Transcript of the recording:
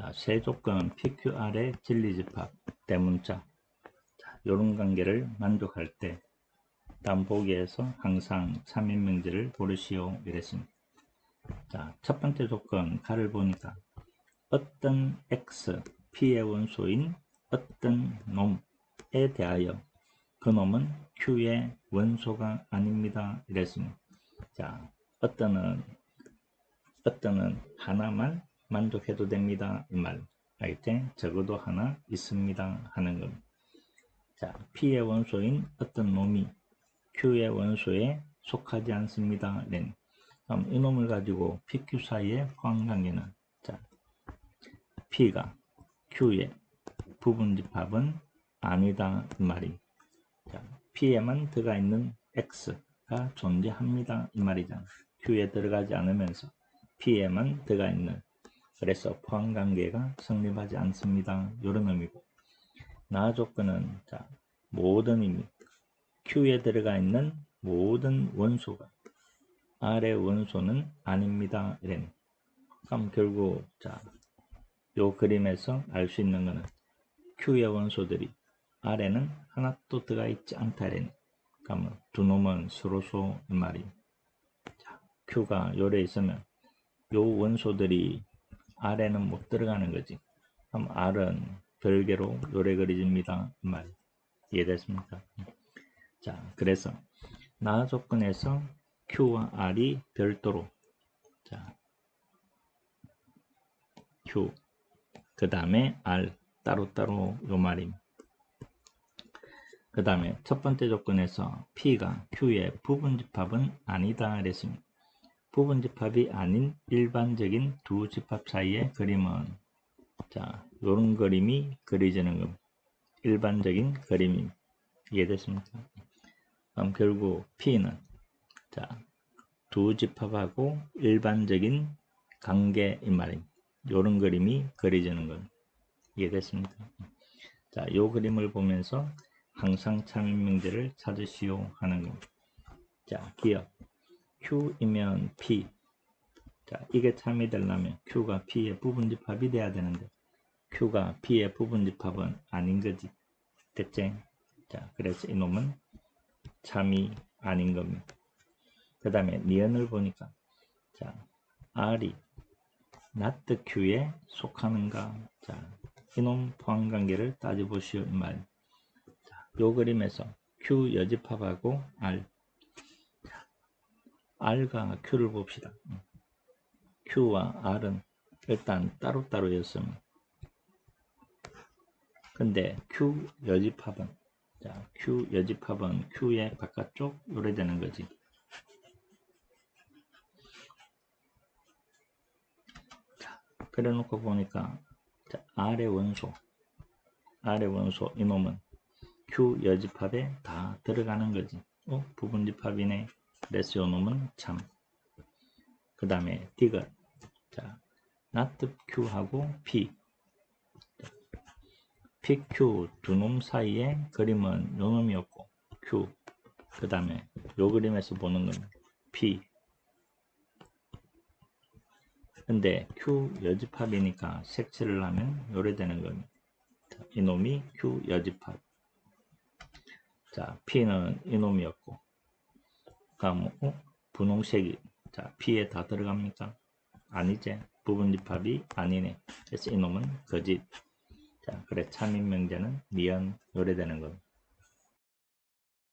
자, 세 조건 PQR의 진리집합, 대문자. 자, 요런 관계를 만족할 때, 다음 보기에서 항상 3인 명제를 고르시오. 이랬습니다. 자, 첫 번째 조건, 가를 보니까, 어떤 X, P의 원소인 어떤 놈에 대하여 그 놈은 Q의 원소가 아닙니다. 이랬습니다. 자, 어떤은, 어떤은 하나만 만족해도 됩니다. 이 말. 알겠지? 적어도 하나 있습니다. 하는 겁니다. 자, P의 원소인 어떤 놈이 Q의 원소에 속하지 않습니다. 는 그럼 이 놈을 가지고 PQ 사이의 포함관계는 자, P가 Q의 부분집합은 아니다. 이 말이. 자, P에만 들어가 있는 X가 존재합니다. 이 말이잖아. Q에 들어가지 않으면서 P에만 들어가 있는 그래서 포함 관계가 성립하지 않습니다. 이런 의미고 나 조건은 자 모든 의미 Q에 들어가 있는 모든 원소가 R의 원소는 아닙니다. 이런 그럼 결국 자 요 그림에서 알 수 있는 것은 Q의 원소들이 R에는 하나도 들어가 있지 않다. 이런 그러면 두 놈은 서로소 이 말이 자, Q가 요래 있으면 요 원소들이 R에는 못 들어가는 거지. 그럼 R은 별개로 요래 그려집니다. 말 이해됐습니까? 자, 그래서 나 조건에서 Q와 R이 별도로 자 Q 그 다음에 R 따로따로 요 말임. 그 다음에 첫 번째 조건에서 P가 Q의 부분집합은 아니다 그랬습니다. 부분 집합이 아닌 일반적인 두 집합 사이의 그림은 자 요런 그림이 그려지는 겁니다. 일반적인 그림이 이해됐습니까? 그럼 결국 P는 자 두 집합하고 일반적인 관계인 말입니다. 요런 그림이 그려지는 겁니다. 이해됐습니까? 자, 요 그림을 보면서 항상 참인명제를 찾으시오 하는 겁니다. 자, 기억. Q이면 P. 자, 이게 참이 되려면 Q가 P의 부분집합이 돼야 되는데 Q가 P의 부분집합은 아닌 거지. 됐지? 자, 그래서 이놈은 참이 아닌 겁니다. 그 다음에 니은을 보니까 자, R이 not Q에 속하는가? 자, 이놈 포함관계를 따져보시오. 이 말. 자, 요 그림에서 Q 여집합하고 R R과 Q를 봅시다. Q와 R은 일단 따로따로였음. 근데 Q 여집합은 자, Q 여집합은 Q의 바깥쪽 요래 되는 거지. 자, 그래 놓고 보니까 자, R의 원소 R의 원소 이놈은 Q 여집합에 다 들어가는 거지. 어? 부분집합이네. 그래서 요 놈은 참. 그 다음에 디귿. 자, not q하고 p. pq 두 놈 사이에 그림은 요 놈이었고 q. 그 다음에 요 그림에서 보는 건 p. 근데 q 여집합이니까 색칠을 하면 요래 되는 겁니다. 이놈이 q 여집합. 자, p는 이놈이었고 그럼 어? 분홍색이 자 P에 다 들어갑니까? 아니지 부분집합이 아니네 그래서 이놈은 거짓 자 그래 참인 명제는 미연 요래되는 겁니다